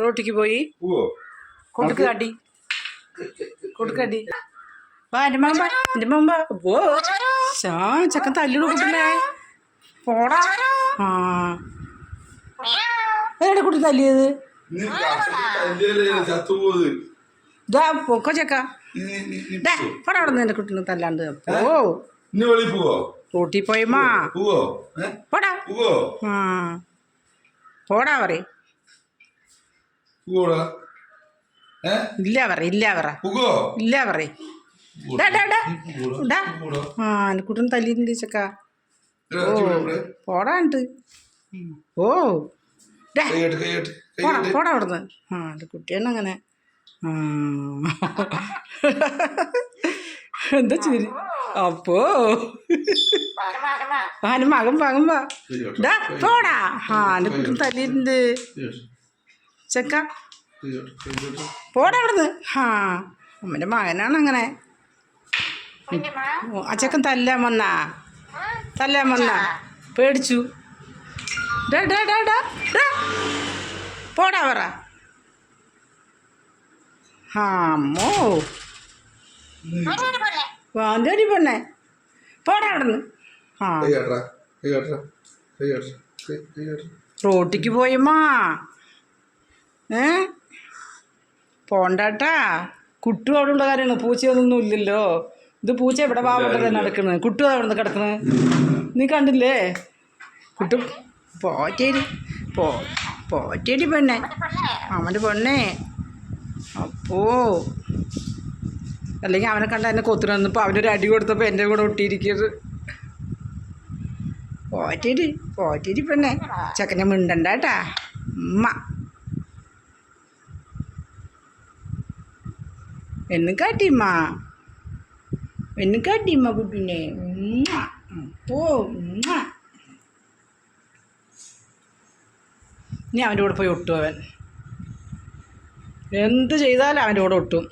റോട്ടിക്ക് പോയി. കൊടുക്ക് കടി കൊടുക്കടി വാ എന്റെ മാമ്പ എന്റെ മാമ്പ പോ ചാ ചക്കൻ തല്ലിട കുട്ടനെ പോടാ. ആ. എവിടെ കുട്ടി തല്ലിയത്? ഇതാ പൊക്കോ ചക്ക. പോടാ അവിടെ നിന്ന് എന്റെ കുട്ടീനെ തല്ലാണ്ട്. പോ. നീ വെളി പോവോ? റോട്ടി പോയമ്മാ പോടാ. ആ. പോടാ പറയും. ഇല്ല പറ ഇല്ല പറ. ഇല്ല ആ തല്ലിയിട്ടുണ്ട് ചക്ക. ഓ. പോടാണ്ട് ഓ പോടാ പോടാ അവിടുന്ന്. ആ എന്റെ കുട്ടിയാണ് അങ്ങനെ. എന്താ ചേരി? അപ്പോ. ആന് മകം വാങ്ങുമ്പോടാ പോടാ. ആ എന്റെ കുട്ടി. തല്ലിയിട്ടുണ്ട്. ചെക്ക. പോടവിടുന്ന് ആ അമ്മന്റെ മകനാണ് അങ്ങനെ. ഓ, ആ ചെക്കൻ തല്ലാൻ വന്നാ. തല്ലാൻ വന്നാ. പേടിച്ചു. ഡാ ഡാ ഡാ ഡാ ഡാ. പോടാ പറ. അമ്മോ. വാന്തടി പെണ്ണേ പോടാ അവിടുന്ന്. ആ റോട്ടിക്ക് പോയമ്മാ ഏ? പോണ്ടാട്ടാ. കുട്ടു അവിടെ ഉള്ള കാര്യമാണ് പൂച്ചയൊന്നും ഇല്ലല്ലോ. ഇത് പൂച്ച എവിടെ പാവപ്പെട്ടത് നടക്കുന്നത് കുട്ടു അവിടെ നിന്ന് കിടക്കുന്നത് നീ കണ്ടില്ലേ? കുട്ടു പോറ്റേരി. പോ പോറ്റേരി പെണ്ണെ. അവന്റെ പെണ്ണേ. അപ്പോ അല്ലെങ്കിൽ അവനെ കണ്ട എന്നെ കൊത്തുന വന്നപ്പോൾ അവനൊരു അടി കൊടുത്തപ്പോൾ എന്റെ കൂടെ ഒട്ടിയിരിക്കരുത്. പോറ്റേരി പോറ്റേരി പെണ്ണെ. ചെക്കനെ മിണ്ടണ്ട കേട്ടാ ഉമ്മ. എന്നും കാട്ടിയമ്മ എന്നും കാട്ടിയമ്മ കുട്ടിനെ. പോ. ഇനി അവന്റെ കൂടെ പോയി ഒട്ടു അവൻ എന്ത് ചെയ്താലും അവന്റെ കൂടെ ഒട്ടും